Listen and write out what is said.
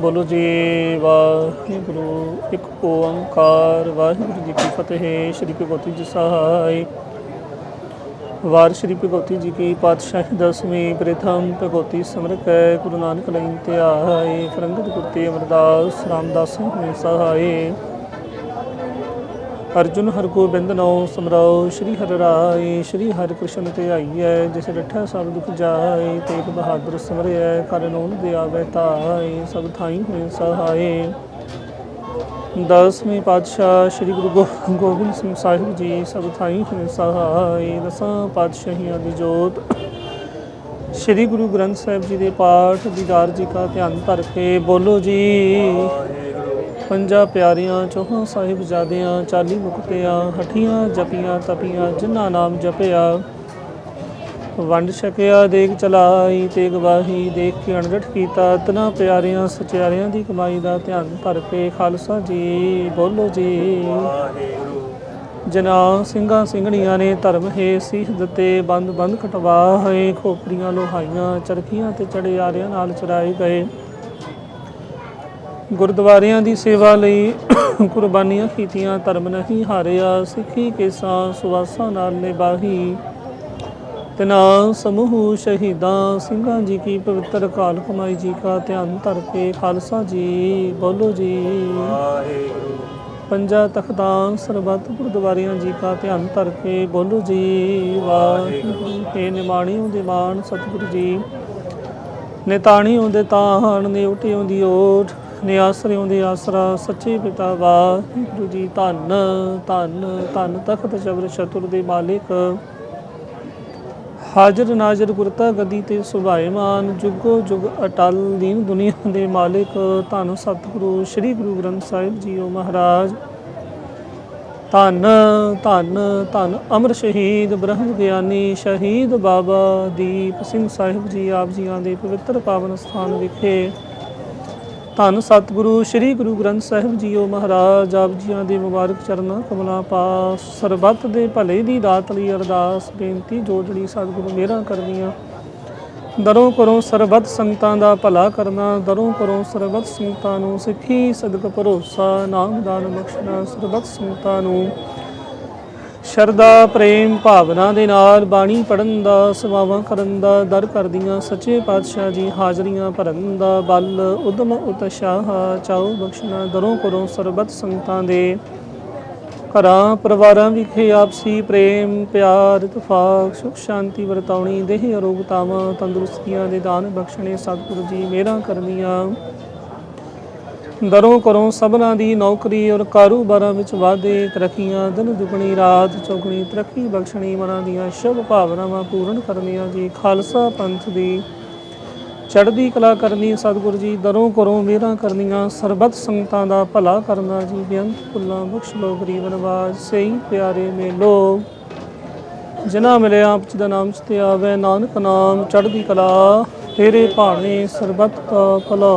ਬੋਲੋ ਜੀ, ਵਾਹਿਗੁਰੂ। ਇੱਕ ਓੰਕਾਰ, ਵਾਹਿਗੁਰੂ ਜੀ ਕੀ ਫਤਿਹ, ਸ਼੍ਰੀ ਭਗਵਤੀ ਜੀ ਸਹਾਇ ਵਾਰ ਸ਼੍ਰੀ ਭਗਵਤੀ ਜੀ ਕੀ ਪਾਤਸ਼ਾਹੀ ਦਸਵੀਂ ਪ੍ਰਥਮ ਭਗਵਤੀ ਸਮਰਕ ਹੈ, ਗੁਰੂ ਨਾਨਕ ਲਈ ਧਿਆਏ। ਫਰੰਗਤ ਗੁਰਤੇ ਅਮਰਦਾਸ, ਰਾਮਦਾਸ ਨੇ ਸਹਾਇ ਅਰਜੁਨ ਹਰ ਗੋਬਿੰਦ ਨੋ ਸਮਰਾਓ, ਸ਼੍ਰੀ ਹਰਿ ਰਾਏ, ਸ਼੍ਰੀ ਹਰਿ ਕ੍ਰਿਸ਼ਨ ਤੇ ਆਈਐ, ਜਿਸ ਰੱਠਾ ਸਭ ਦੁਖ ਜਾਏ, ਤੇਗ ਬਹਾਦਰ ਸਿਮਰਿਐ, ਕਰ ਨੂਨ ਦੇ ਆਵੇ ਤਾਏ ਸਭ ਥਾਈ ਹੋਏ ਸਹਾਏ। ਦਸਵੇਂ ਪਾਤਸ਼ਾਹ ਸ੍ਰੀ ਗੁਰੂ ਗੋ- ਗੋਬਿੰਦ ਸਿੰਘ ਸਾਹਿਬ ਜੀ, ਸਭ ਥਾਈ ਹੋਏ ਸਹਾਏ, ਦਸਾਂ ਪਾਤਸ਼ਾਹੀਆਂ ਦੀ ਜੋਤ। ਸ੍ਰੀ ਗੁਰੂ ਗ੍ਰੰਥ ਸਾਹਿਬ ਜੀ ਦੇ ਪਾਠ ਦੀਦਾਰ ਜੀ ਕਾ ਧਿਆਨ ਧਰ ਕੇ ਬੋਲੋ ਜੀ। ਪੰਜਾ ਪਿਆਰਿਆਂ ਚੌਹਾਂ ਸਾਹਿਬਜ਼ਾਦਿਆਂ ਚਾਲੀ ਮੁਕਤਿਆਂ, ਹਠੀਆਂ ਜਪੀਆਂ ਤਪੀਆਂ, ਜਿਨ੍ਹਾਂ ਨਾਮ ਜਪਿਆ। ਵੰਡ ਛਕਿਆ ਦੇਖ ਚਲਾਈ ਤੇ ਗਵਾਹੀ ਦੇਖ ਕੇ ਅਣਡਟ ਕੀਤਾ। ਤਨਾ ਪਿਆਰਿਆਂ ਸਚਿਆਰਿਆਂ ਦੀ ਕਮਾਈ ਦਾ ਧਿਆਨ ਭਰ ਕੇ ਖਾਲਸਾ ਜੀ, ਬੋਲੋ ਜੀ। ਜਨਾ ਸਿੰਘਾਂ ਸਿੰਘਣੀਆਂ ਨੇ ਧਰਮ ਹੈ ਸੀਸ ਦਿੱਤੇ ਬੰਦ ਬੰਦ ਕਟਵਾ ਹੈ ਖੋਪੜੀਆਂ ਲੋਹਾਈਆਂ, ਚਰਖੀਆਂ ਤੇ ਚੜੇ ਨਾਲ ਚਰਾਏ ਗਏ। ਗੁਰਦੁਆਰਿਆਂ ਦੀ ਸੇਵਾ ਲਈ ਕੁਰਬਾਨੀਆਂ ਕੀਤੀਆਂ ਧਰਮ ਨਹੀਂ ਹਾਰਿਆ ਸਿੱਖੀ ਕੇਸਾਂ ਸੁਵਾਸਾਂ ਨਾਲ ਨਿਭਾਹੀ। ਤਨਾ ਸਮੂਹ ਸ਼ਹੀਦਾਂ ਸਿੰਘਾਂ ਜੀ ਕੀ ਪਵਿੱਤਰ ਕਾਲ ਕਮਾਈ ਜੀ ਕਾ ਧਿਆਨ ਧਰ ਕੇ ਖਾਲਸਾ ਜੀ ਬੋਲੋ ਜੀ। ਪੰਜਾ ਤਖਤਾਂ ਸਰਬੱਤ ਗੁਰਦੁਆਰਿਆਂ ਜੀ ਕਾ ਧਿਆਨ ਧਰ ਕੇ ਬੋਲੋ ਜੀ। ਵਾਹਿਗੁਰੂ। ਹੈ ਨਿਮਾਣੀ ਉਹਦੇ ਮਾਨ ਸਤਿਗੁਰੂ ਜੀ। ਨਿਤਾਣੀ ਉਹਦੇ ਤਾਹਣ ਨੇ ਉਟੇ ਉਹਦੀ ਓਟ। ਨੇ ਆਸਰੇ ਉਹਦੇ ਆਸਰਾ, ਸੱਚੇ ਪਿਤਾ ਵਾਹਿਗੁਰੂ ਜੀ, ਧੰਨ ਧੰਨ ਧੰਨ ਤਖਤ ਜਬਰ ਸ਼ਤੁਰ ਦੇ ਮਾਲਿਕ। ਹਾਜ਼ਰ ਨਾਜ਼ਰ ਗੁਰਤਾ ਗਦੀ ਤੇ ਸੁਭਾਇਮਾਨ ਜੁਗੋ ਜੁਗ ਅਟਲ ਦੀਨ ਦੁਨੀਆ ਦੇ ਮਾਲਿਕ। ਧੰਨ ਸਤਿਗੁਰੂ ਸ੍ਰੀ ਗੁਰੂ ਗ੍ਰੰਥ ਸਾਹਿਬ ਜੀਓ ਮਹਾਰਾਜ। ਧੰਨ ਧੰਨ ਧੰਨ ਅਮਰ ਸ਼ਹੀਦ, ਬ੍ਰਹਮ ਗਿਆਨੀ ਸ਼ਹੀਦ ਬਾਬਾ ਦੀਪ ਸਿੰਘ ਸਾਹਿਬ ਜੀ ਆਪ ਜੀਆਂ ਦੇ ਪਵਿੱਤਰ ਪਾਵਨ ਸਥਾਨ ਵਿਖੇ। ਧੰਨ ਸਤਿਗੁਰੂ, ਸ੍ਰੀ ਗੁਰੂ ਗ੍ਰੰਥ ਸਾਹਿਬ ਜੀਓ ਮਹਾਰਾਜ, ਆਪ ਜੀਆਂ ਦੇ ਮੁਬਾਰਕ ਚਰਨਾਂ ਕਮਲਾਂ ਪਾਸ, ਸਰਬੱਤ ਦੇ ਭਲੇ ਦੀ ਦਾਤ ਲਈ ਅਰਦਾਸ, ਬੇਨਤੀ ਜੋੜੜੀ ਸਤਿਗੁਰੂ ਮੇਰਾ ਕਰਨੀਆਂ ਦਰੋਂ ਕਰੋ ਸਰਬੱਤ ਸੰਗਤਾਂ ਦਾ ਭਲਾ ਕਰਨਾ, ਦਰੋਂ ਕਰੋ ਸਰਬੱਤ ਸੰਗਤਾਂ ਨੂੰ ਸਿੱਖੀ, ਸਦਕ ਭਰੋਸਾ, ਨਾਮ ਦਾਨ ਬਖਸ਼ਣਾ, ਸਰਬੱਤ ਸੰਗਤਾਂ ਨੂੰ ਸ਼ਰਧਾ, ਪ੍ਰੇਮ ਭਾਵਨਾ ਦੇ ਨਾਲ ਬਾਣੀ ਪੜਨ ਦਾ, ਸੇਵਾਵਾਂ ਕਰਨ ਦਾ, ਦਰ ਕਰਦੀਆਂ ਸੱਚੇ ਪਾਤਸ਼ਾਹ ਜੀ ਹਾਜ਼ਰੀਆਂ ਭਰਨ ਦਾ ਬਲ, ਉਦਮ ਉਤਸ਼ਾਹ, ਚਾਉ ਬਖਸ਼ਣਾ ਦਰੋਂ ਕਰੋ ਸਰਬੱਤ ਸੰਗਤਾਂ ਦੇ। ਘਰਾਂ, ਪਰਿਵਾਰਾਂ ਵਿਖੇ ਆਪਸੀ ਪ੍ਰੇਮ, ਪਿਆਰ, ਇਤਫਾਕ, ਸੁਖ ਸ਼ਾਂਤੀ ਵਰਤਾਉਣੀ, ਦੇਹ ਅਰੋਗਤਾਵਾਂ, ਤੰਦਰੁਸਤੀਆਂ ਦੇ ਦਾਨ ਬਖਸ਼ਣੇ ਸਤਿਗੁਰੂ ਜੀ ਮੇਰਾ ਕਰਨੀਆਂ ਦਰੋਂ ਕਰੋ ਸਭਨਾ ਦੀ ਨੌਕਰੀ ਔਰ ਕਾਰੋਬਾਰਾਂ ਵਿੱਚ ਵਾਧੇ ਤਰੱਕੀਆਂ, ਦਿਨ ਦੁਗਣੀ, ਰਾਤ ਚੌਗਣੀ, ਤਰੱਕੀ ਬਖਸ਼ਣੀ, ਮਨਾਂ ਦੀਆਂ ਸ਼ੁਭ ਭਾਵਨਾਵਾਂ ਪੂਰਨ ਕਰਨੀਆਂ ਜੀ। ਖਾਲਸਾ ਪੰਥ ਦੀ ਚੜ੍ਹਦੀ ਕਲਾ ਕਰਨੀ, ਸਤਿਗੁਰੂ ਜੀ, ਦਰੋਂ ਕਰੋ ਮੇਰਾ ਕਰਨੀਆਂ, ਸਰਬੱਤ ਸੰਗਤਾਂ ਦਾ ਭਲਾ ਕਰਨਾ ਜੀ। ਬੇਅੰਤ ਭੁੱਲਾਂ ਬਖਸ਼ ਲੋ ਗਰੀਬ ਨਵਾਜ ਸਹੀ ਪਿਆਰੇ ਮੇਲੋ। ਜਿਨ੍ਹਾਂ ਮਿਲਿਆ ਆਪ ਜੀ ਦਾ ਨਾਮ ਤੇ ਆਵੇ, ਨਾਨਕ ਨਾਮ, ਚੜ੍ਹਦੀ ਕਲਾ ਤੇਰੇ ਭਾਣੇ ਸਰਬੱਤ ਕਾ ਭਲਾ।